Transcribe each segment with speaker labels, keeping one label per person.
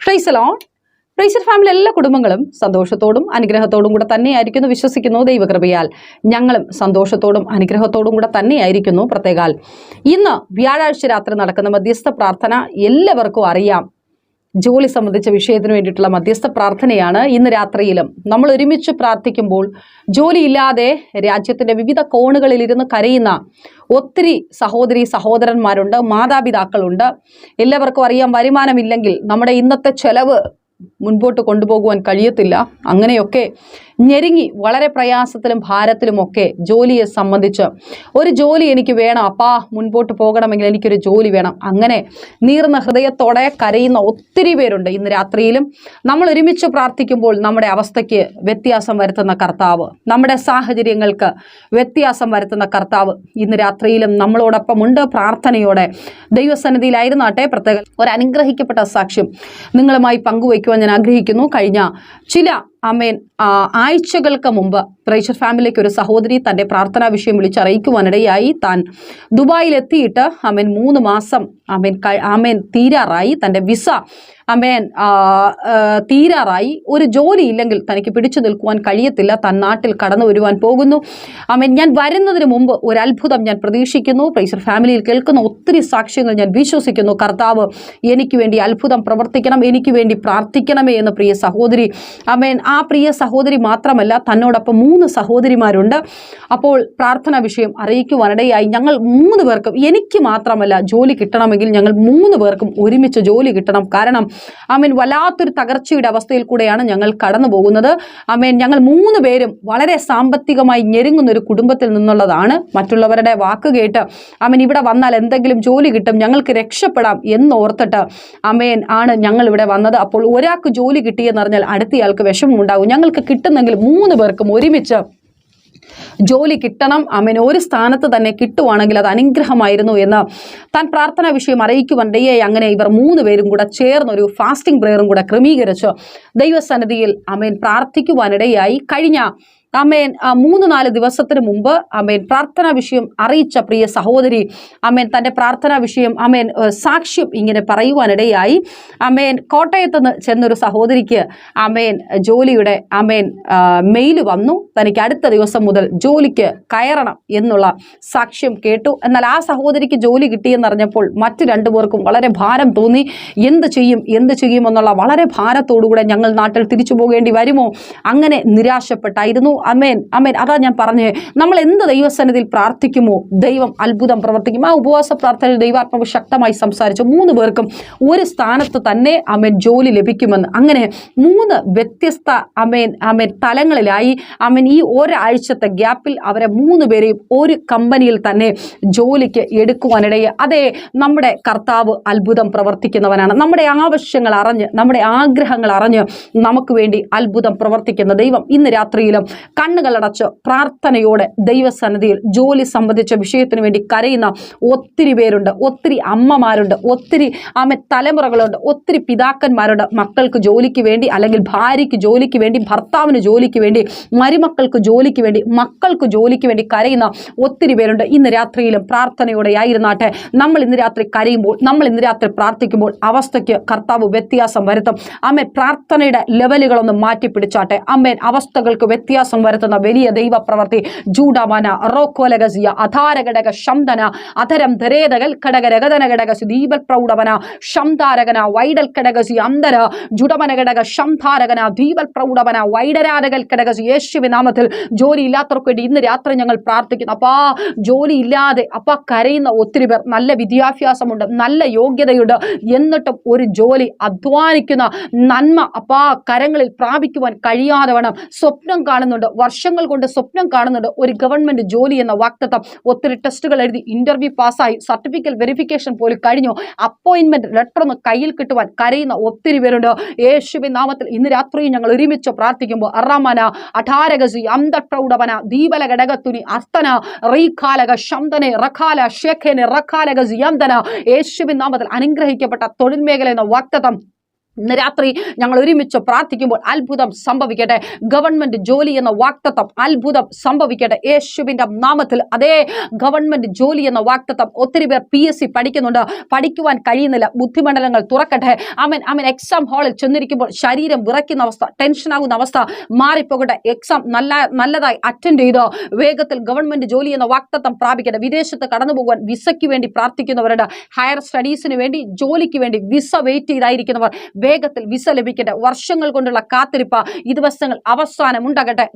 Speaker 1: ഫ്രൈസലോൺ ഫ്രൈസർ family എല്ലാ കുടുംബങ്ങളും സന്തോഷത്തോടും അനുഗ്രഹത്തോടും കൂടെ തന്നെയായിരിക്കുന്നു വിശ്വസിക്കുന്നു ദൈവകൃപയാൽ. ഞങ്ങളും സന്തോഷത്തോടും അനുഗ്രഹത്തോടും കൂടെ തന്നെയായിരിക്കുന്നു പ്രത്യേകാൽ. ഇന്ന് വ്യാഴാഴ്ച രാത്രി നടക്കുന്ന മധ്യസ്ഥ പ്രാർത്ഥന എല്ലാവർക്കും അറിയാം. ജോലി സംബന്ധിച്ച വിഷയത്തിന് വേണ്ടിയിട്ടുള്ള മധ്യസ്ഥ പ്രാർത്ഥനയാണ് ഇന്ന് രാത്രിയിലും. നമ്മൾ ഒരുമിച്ച് പ്രാർത്ഥിക്കുമ്പോൾ ജോലിയില്ലാതെ രാജ്യത്തിന്റെ വിവിധ കോണുകളിൽ ഇരുന്ന് കരയുന്ന ഒത്തിരി സഹോദരി സഹോദരന്മാരുണ്ട് മാതാപിതാക്കളുണ്ട്. എല്ലാവർക്കും അറിയാം വരുമാനമില്ലെങ്കിൽ നമ്മുടെ ഇന്നത്തെ ചെലവ് മുൻപോട്ട് കൊണ്ടുപോകുവാൻ കഴിയത്തില്ല. അങ്ങനെയൊക്കെ ഞെരുങ്ങി വളരെ പ്രയാസത്തിലും ഭാരത്തിലുമൊക്കെ ജോലിയെ സംബന്ധിച്ച് ഒരു ജോലി എനിക്ക് വേണം. അപ്പാ മുൻപോട്ട് പോകണമെങ്കിൽ എനിക്കൊരു ജോലി വേണം. അങ്ങനെ നീർന്ന ഹൃദയത്തോടെ കരയുന്ന ഒത്തിരി പേരുണ്ട് ഇന്ന് രാത്രിയിലും. നമ്മൾ ഒരുമിച്ച് പ്രാർത്ഥിക്കുമ്പോൾ നമ്മുടെ അവസ്ഥയ്ക്ക് വ്യത്യാസം വരുത്തുന്ന കർത്താവ് നമ്മുടെ സാഹചര്യങ്ങൾക്ക് വ്യത്യാസം വരുത്തുന്ന കർത്താവ് ഇന്ന് രാത്രിയിലും നമ്മളോടൊപ്പം ഉണ്ട്. പ്രാർത്ഥനയോടെ ദൈവസന്നിധിയിലായിരുന്നാട്ടെ പ്രത്യേക ഒരു അനുഗ്രഹിക്കപ്പെട്ട സാക്ഷ്യം നിങ്ങളുമായി പങ്കുവയ്ക്കുവാൻ ആഗ്രഹിക്കുന്നു. കഴിഞ്ഞ ചില അമേൻ ആഴ്ചകൾക്ക് മുമ്പ് പ്രേഷർ ഫാമിലിക്ക് ഒരു സഹോദരി തന്റെ പ്രാർത്ഥനാ വിഷയം വിളിച്ചറിയിക്കുവാനിടയായി താൻ ദുബായിൽ എത്തിയിട്ട് അമേൻ മൂന്ന് മാസം അമേൻ അമേൻ തീരാറായി. തന്റെ വിസ അമേൻ തീരാറായി. ഒരു ജോലി ഇല്ലെങ്കിൽ തനിക്ക് പിടിച്ചു നിൽക്കുവാൻ കഴിയത്തില്ല. താൻ നാട്ടിൽ കടന്നു വരുവാൻ പോകുന്നു. അമേൻ ഞാൻ വരുന്നതിന് മുമ്പ് ഒരു അത്ഭുതം ഞാൻ പ്രതീക്ഷിക്കുന്നു. പ്രൈസർ ഫാമിലിയിൽ കേൾക്കുന്ന ഒത്തിരി സാക്ഷ്യങ്ങൾ ഞാൻ വിശ്വസിക്കുന്നു. കർത്താവ് എനിക്ക് വേണ്ടി അത്ഭുതം പ്രവർത്തിക്കണം. എനിക്ക് വേണ്ടി പ്രാർത്ഥിക്കണമേ എന്ന് പ്രിയ സഹോദരി അമേൻ ആ പ്രിയ സഹോദരി മാത്രമല്ല തന്നോടൊപ്പം മൂന്ന് സഹോദരിമാരുണ്ട്. അപ്പോൾ പ്രാർത്ഥനാ വിഷയം അറിയിക്കുവാനിടയായി. ഞങ്ങൾ മൂന്ന് പേർക്കും എനിക്ക് മാത്രമല്ല ജോലി കിട്ടണമെങ്കിൽ ഞങ്ങൾ മൂന്ന് പേർക്കും ഒരുമിച്ച് ജോലി കിട്ടണം. കാരണം അമീൻ വല്ലാത്തൊരു തകർച്ചയുടെ അവസ്ഥയിൽ കൂടെയാണ് ഞങ്ങൾ കടന്നു പോകുന്നത് അമേൻ ഞങ്ങൾ മൂന്ന് പേരും വളരെ സാമ്പത്തികമായി ഞെരുങ്ങുന്ന ഒരു കുടുംബത്തിൽ നിന്നുള്ളതാണ്. മറ്റുള്ളവരുടെ വാക്ക് കേട്ട് അമീൻ ഇവിടെ വന്നാൽ എന്തെങ്കിലും ജോലി കിട്ടും ഞങ്ങൾക്ക് രക്ഷപ്പെടാം എന്നോർത്തിട്ട് അമേൻ ആണ് ഞങ്ങൾ ഇവിടെ വന്നത്. അപ്പോൾ ഒരാൾക്ക് ജോലി കിട്ടിയെന്ന് പറഞ്ഞാൽ അടുത്തയാൾക്ക് വിഷമം ഉണ്ടാകും. ഞങ്ങൾക്ക് കിട്ടുന്നെങ്കിൽ മൂന്ന് പേർക്കും ഒരുമിച്ച് ജോലി കിട്ടണം. അമ്മന് ഒരു സ്ഥാനത്ത് തന്നെ കിട്ടുവാണെങ്കിൽ അത് അനുഗ്രഹമായിരുന്നു എന്ന് താൻ പ്രാർത്ഥനാ വിഷയം അറിയിക്കുവണ്ടേ അങ്ങനെ ഇവർ മൂന്ന് പേരും കൂടെ ചേർന്ന് ഒരു ഫാസ്റ്റിംഗ് പ്രെയറും കൂടെ ക്രമീകരിച്ച് ദൈവസന്നിധിയിൽ അമ്മൻ പ്രാർത്ഥിക്കുവാനിടയായി കഴിഞ്ഞ അമേൻ മൂന്ന് നാല് ദിവസത്തിന് മുമ്പ് അമേൻ പ്രാർത്ഥനാ വിഷയം അറിയിച്ച പ്രിയ സഹോദരി അമേൻ തന്റെ പ്രാർത്ഥനാ വിഷയം അമേൻ സാക്ഷ്യം ഇങ്ങനെ പറയുവാനിടയായി. അമേൻ കോട്ടയത്ത് നിന്ന് ചെന്നൊരു സഹോദരിക്ക് അമേൻ ജോലിയുടെ അമേൻ മെയിൽ വന്നു. തനിക്ക് അടുത്ത ദിവസം മുതൽ ജോലിക്ക് കയറണം എന്നുള്ള സാക്ഷ്യം കേട്ടു. എന്നാൽ ആ സഹോദരിക്ക് ജോലി കിട്ടിയെന്നറിഞ്ഞപ്പോൾ മറ്റു രണ്ടു പേർക്കും വളരെ ഭാരം തോന്നി. എന്ത് ചെയ്യും എന്ത് ചെയ്യുമെന്നുള്ള വളരെ ഭാരത്തോടുകൂടെ ഞങ്ങൾ നാട്ടിൽ തിരിച്ചു പോകേണ്ടി വരുമോ? അങ്ങനെ നിരാശപ്പെട്ടായിരുന്നു. അമേൻ അമേൻ അതാ ഞാൻ പറഞ്ഞേ നമ്മൾ എന്ത് ദൈവസന്നിധിയിൽ പ്രാർത്ഥിക്കുമോ ദൈവം അത്ഭുതം പ്രവർത്തിക്കും. ആ ഉപവാസ പ്രാർത്ഥനയിൽ ദൈവാത്മാവ് ശക്തമായി സംസാരിച്ചു. മൂന്ന് പേർക്കും ഒരു സ്ഥാനത്ത് തന്നെ അമേൻ ജോലി ലഭിക്കുമെന്ന്. അങ്ങനെ മൂന്ന് വ്യത്യസ്ത അമേൻ അമേൻ തലങ്ങളിലായി അമേൻ ഈ ഒരാഴ്ചത്തെ ഗ്യാപ്പിൽ അവരെ മൂന്ന് പേരെയും ഒരു കമ്പനിയിൽ തന്നെ ജോലിക്ക് എടുക്കുവാനിടയെ. അതെ നമ്മുടെ കർത്താവ് അത്ഭുതം പ്രവർത്തിക്കുന്നവനാണ്. നമ്മുടെ ആവശ്യങ്ങൾ അറിഞ്ഞ് നമ്മുടെ ആഗ്രഹങ്ങൾ അറിഞ്ഞ് നമുക്ക് വേണ്ടി അത്ഭുതം പ്രവർത്തിക്കുന്ന ദൈവം ഇന്ന് രാത്രിയിലും കണ്ണുകളടച്ച് പ്രാർത്ഥനയോടെ ദൈവസന്നിധിയിൽ ജോലി സംബന്ധിച്ച വിഷയത്തിന് വേണ്ടി കരയുന്ന ഒത്തിരി പേരുണ്ട് ഒത്തിരി അമ്മമാരുണ്ട് ഒത്തിരി ആമ തലമുറകളുണ്ട് ഒത്തിരി പിതാക്കന്മാരുണ്ട്. മക്കൾക്ക് ജോലിക്ക് വേണ്ടി അല്ലെങ്കിൽ ഭാര്യയ്ക്ക് ജോലിക്ക് വേണ്ടി ഭർത്താവിന് ജോലിക്ക് വേണ്ടി മരുമക്കൾക്ക് ജോലിക്ക് വേണ്ടി മക്കൾക്ക് ജോലിക്ക് വേണ്ടി കരയുന്ന ഒത്തിരി പേരുണ്ട്. ഇന്ന് രാത്രിയിലും പ്രാർത്ഥനയോടെ ആയിരുന്നാട്ടെ നമ്മൾ ഇന്ന് രാത്രി കരയുമ്പോൾ നമ്മൾ ഇന്ന് രാത്രി പ്രാർത്ഥിക്കുമ്പോൾ അവസ്ഥയ്ക്ക് കർത്താവ് വ്യത്യാസം വരുത്തും. അമ്മ പ്രാർത്ഥനയുടെ ലെവലുകളൊന്നും മാറ്റി പിടിച്ചാട്ടെ അമ്മേൻ അവസ്ഥകൾക്ക് വ്യത്യാസം വരുത്തുന്ന വലിയ ദൈവപ്രവർത്തി ജൂഡമന റോക്കോലകസിയ അധാരഘടക ശംദന അധരം ധരേതകൽ ഘടക രഗതന ഘടകസി ദീപൽ പ്രൗഢവന ശംധാരകന വൈഡൽ ഘടകസി അന്തര ജുഡമന ഘടക ശംധാരകന ദീപൽ പ്രൗഢവന വൈഡരാരകൽ ഘടകസി യേശുവി നാമത്തിൽ ജോലി ഇല്ലാത്തവർക്ക് വേണ്ടി ഇന്ന് രാത്രി ഞങ്ങൾ പ്രാർത്ഥിക്കുന്നു. അപ്പാ ജോലി ഇല്ലാതെ അപ്പ കരയുന്ന ഒത്തിരി പേർ നല്ല വിദ്യാഭ്യാസമുണ്ട് നല്ല യോഗ്യതയുണ്ട്. എന്നിട്ടും ഒരു ജോലി അധ്വാനിക്കുന്ന നന്മ അപ്പാ കരങ്ങളിൽ പ്രാപിക്കുവാൻ കഴിയാതെ വേണം. സ്വപ്നം കാണുന്നുണ്ട്. വർഷങ്ങൾ കൊണ്ട് സ്വപ്നം കാണുന്നുണ്ട് ഒരു ഗവൺമെന്റ് ജോലി എന്ന വാക്തത്വം. ഒത്തിരി ടെസ്റ്റുകൾ എഴുതി ഇന്റർവ്യൂ പാസ്സായി സർട്ടിഫിക്കറ്റ് വെരിഫിക്കേഷൻ പോലും കഴിഞ്ഞു. അപ്പോയിന്റ്മെന്റ് ലെറ്റർ ഒന്ന് കയ്യിൽ കിട്ടുവാൻ കരയുന്ന ഒത്തിരി പേരുണ്ട്. യേശുവി നാമത്തിൽ ഇന്ന് രാത്രിയും ഞങ്ങൾ ഒരുമിച്ച് പ്രാർത്ഥിക്കുമ്പോൾ അറാമന അഠാരകസി അന്തപ്രൗഢവന ദീപല ഘടകത്തുനി അസ്തന റീഖാലക ശന്തനെ റഖാല ഷേഖേനെ റഖാലക അന്തന യേശുവിൻ നാമത്തിൽ അനുഗ്രഹിക്കപ്പെട്ട തൊഴിൽ മേഖല എന്ന വാക്തത്വം ഇന്ന് രാത്രി ഞങ്ങൾ ഒരുമിച്ച് പ്രാർത്ഥിക്കുമ്പോൾ അത്ഭുതം സംഭവിക്കട്ടെ. ഗവൺമെന്റ് ജോലി എന്ന വാക്തത്വം അത്ഭുതം സംഭവിക്കട്ടെ. യേശുവിന്റെ നാമത്തിൽ അതേ ഗവൺമെന്റ് ജോലി എന്ന വാക്തത്വം ഒത്തിരി പേർ പി എസ് സി പഠിക്കുന്നുണ്ട്. പഠിക്കുവാൻ കഴിയുന്നില്ല. ബുദ്ധിമണ്ഡലങ്ങൾ തുറക്കട്ടെ. അവൻ അവൻ എക്സാം ഹാളിൽ ചെന്നിരിക്കുമ്പോൾ ശരീരം വിറയ്ക്കുന്ന അവസ്ഥ ടെൻഷനാകുന്ന അവസ്ഥ മാറിപ്പോകട്ടെ. എക്സാം നല്ല നല്ലതായി അറ്റൻഡ് ചെയ്ത്. വേഗത്തിൽ ഗവൺമെന്റ് ജോലി എന്ന വാക്തത്വം പ്രാപിക്കട്ടെ. വിദേശത്ത് കടന്നു പോകുവാൻ വിസയ്ക്ക് വേണ്ടി പ്രാർത്ഥിക്കുന്നവരുണ്ട്. ഹയർ സ്റ്റഡീസിന് വേണ്ടി ജോലിക്ക് വേണ്ടി വിസ വെയിറ്റ് ചെയ്തായിരിക്കുന്നവർ വേഗത്തിൽ വിസ ലഭിക്കട്ടെ വർഷങ്ങൾ കൊണ്ടുള്ള കാത്തിരിപ്പ് ഈ ദിവസങ്ങൾ അവസാനം ഉണ്ടാകട്ടെ.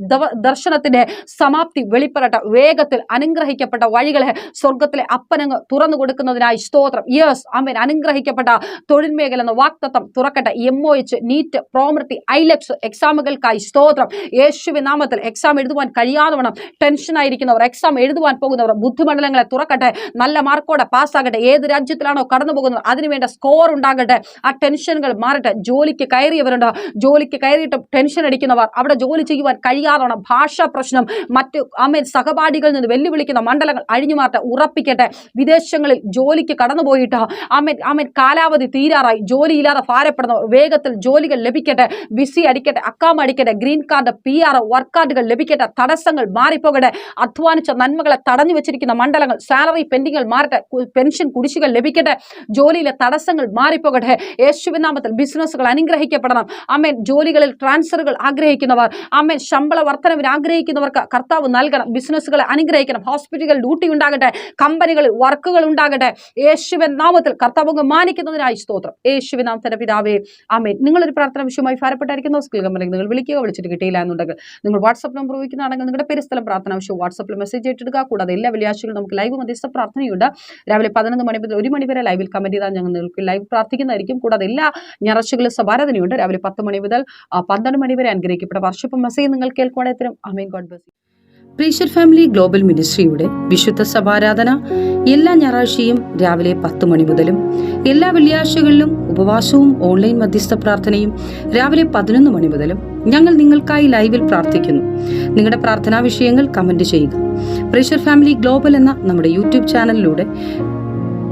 Speaker 1: ദർശനത്തിന്റെ സമാപ്തി വെളിപ്പെടട്ടെ. വേഗത്തിൽ അനുഗ്രഹിക്കപ്പെട്ട വഴികളെ സ്വർഗത്തിലെ അപ്പനങ്ങ് തുറന്നു കൊടുക്കുന്നതിനായി സ്തോത്രം. യേസ് അമ്മൻ അനുഗ്രഹിക്കപ്പെട്ട തൊഴിൽ മേഖല എന്ന വാക്തത്വം തുറക്കട്ടെ. M O H NEET prometric IELTS എക്സാമുകൾക്കായി സ്തോത്രം. യേശുവി നാമത്തിൽ എക്സാം എഴുതുവാൻ കഴിയാതവണ്ണം ടെൻഷൻ ആയിരിക്കുന്നവർ എക്സാം എഴുതുവാൻ പോകുന്നവർ ബുദ്ധിമണ്ഡലങ്ങളെ തുറക്കട്ടെ. നല്ല മാർക്കോടെ പാസ്സാകട്ടെ ഏത് രാജ്യത്തിലാണോ കടന്നു പോകുന്നത് അതിനുവേണ്ട സ്കോർ ഉണ്ടാകട്ടെ. ആ ടെൻഷനുകൾ മാറട്ടെ. ജോലിക്ക് കയറിയവരുണ്ട്? ജോലിക്ക് കയറിയിട്ട് ടെൻഷൻ അടിക്കുന്നവർ അവിടെ ജോലി ചെയ്യുവാൻ കഴിയാതാണ് ഭാഷാ പ്രശ്നം മറ്റ് അമ്മ സഹപാഠികളിൽ നിന്ന് വെല്ലുവിളിക്കുന്ന മണ്ഡലങ്ങൾ അഴിഞ്ഞു ഉറപ്പിക്കട്ടെ. വിദേശങ്ങളിൽ ജോലിക്ക് കടന്നുപോയിട്ട് അമേൻ അമേൻ കാലാവധി തീരാറായി ജോലിയില്ലാതെ ഭാരപ്പെടുന്നവർ വേഗത്തിൽ ജോലികൾ ലഭിക്കട്ടെ. വിസി അടിക്കട്ടെ അക്കാം അടിക്കട്ടെ green card P R work കാർഡുകൾ ലഭിക്കട്ടെ. തടസ്സങ്ങൾ മാറിപ്പോകട്ടെ. അധ്വാനിച്ച നന്മകളെ തടഞ്ഞു വെച്ചിരിക്കുന്ന മണ്ഡലങ്ങൾ സാലറി പെൻഡിങ്ങൾ മാറട്ടെ. പെൻഷൻ കുടിശ്ശികൾ ലഭിക്കട്ടെ. ജോലിയിലെ തടസ്സങ്ങൾ മാറിപ്പോകട്ടെ. യേശുവിൻ നാമത്തിൽ ബിസിനസ്സുകൾ അനുഗ്രഹിക്കപ്പെടണം. അമ്മേൻ ജോലികളിൽ ട്രാൻസ്ഫറുകൾ ആഗ്രഹിക്കുന്നവർ അമ്മേൻ ശമ്പള വർധനവിന് ആഗ്രഹിക്കുന്നവർക്ക് കർത്താവ് നൽകണം. ബിസിനസ്സുകളെ അനുഗ്രഹിക്കണം. ഹോസ്പിറ്റലുകൾ ഡ്യൂട്ടി ഉണ്ടാകട്ടെ കമ്പനികളിൽ വർക്കുകൾ ഉണ്ടാകട്ടെ. യേശുവിൻ നാമത്തിൽ കർത്താവ് മാനിക്കുന്നതിനായി സ്തോത്രം. യേശുവിൻ നാമത്തിന്റെ പിതാവേ ആമേൻ നിങ്ങളൊരു പ്രാർത്ഥന വിഷയമായി ഭാരപ്പെട്ടായിരിക്കുന്ന. സ്കൂൾ കമ്പനി നിങ്ങൾ വിളിക്കുക വിളിച്ചിട്ട് കിട്ടിയില്ല എന്നുണ്ടെങ്കിൽ നിങ്ങൾ വാട്സ്ആപ്പ് നമ്പർ ഉപയോഗിക്കുന്നതാണെങ്കിൽ നിങ്ങളുടെ പേര് സ്ഥലം പ്രാർത്ഥന ആവശ്യം വാട്സ്ആപ്പിൽ മെസ്സേജ് ഏറ്റെടുക്കുക. കൂടാതെ എല്ലാ വെള്ളിയാഴ്ചകളും നമുക്ക് ലൈവ് മധ്യസ്ഥ പ്രാർത്ഥനയുണ്ട്. രാവിലെ പതിനൊന്ന് മണി മുതൽ ഒരു മണി വരെ ലൈവിൽ കമന്റ് ചെയ്താൽ ഞങ്ങൾ നിങ്ങൾക്ക് ലൈവ് പ്രാർത്ഥിക്കുന്നതായിരിക്കും. കൂടാതെ എല്ലാ ഞായറാഴ്ചകളിലും സഭാരാധനയുണ്ട് രാവിലെ പത്ത് മണി മുതൽ പന്ത്രണ്ട് മണി വരെ അനുഗ്രഹിക്കപ്പെട്ട വർഷപ്പ് മെസ്സേജ് നിങ്ങൾ കേൾക്കുവാണേത്തരം അമീൻ. ഗോഡ് പ്രീഷർ ഫാമിലി ഗ്ലോബൽ മിനിസ്ട്രിയുടെ വിശുദ്ധ സഭാരാധന എല്ലാ ഞായറാഴ്ചയും രാവിലെ പത്ത് മണി മുതലും എല്ലാ വെള്ളിയാഴ്ചകളിലും ഉപവാസവും ഓൺലൈൻ മധ്യസ്ഥ പ്രാർത്ഥനയും രാവിലെ പതിനൊന്ന് മണി മുതലും ഞങ്ങൾ നിങ്ങൾക്കായി ലൈവിൽ പ്രാർത്ഥിക്കുന്നു. നിങ്ങളുടെ പ്രാർത്ഥനാ വിഷയങ്ങൾ കമന്റ് ചെയ്യുക. പ്രീഷർ ഫാമിലി ഗ്ലോബൽ എന്ന നമ്മുടെ യൂട്യൂബ് ചാനലിലൂടെ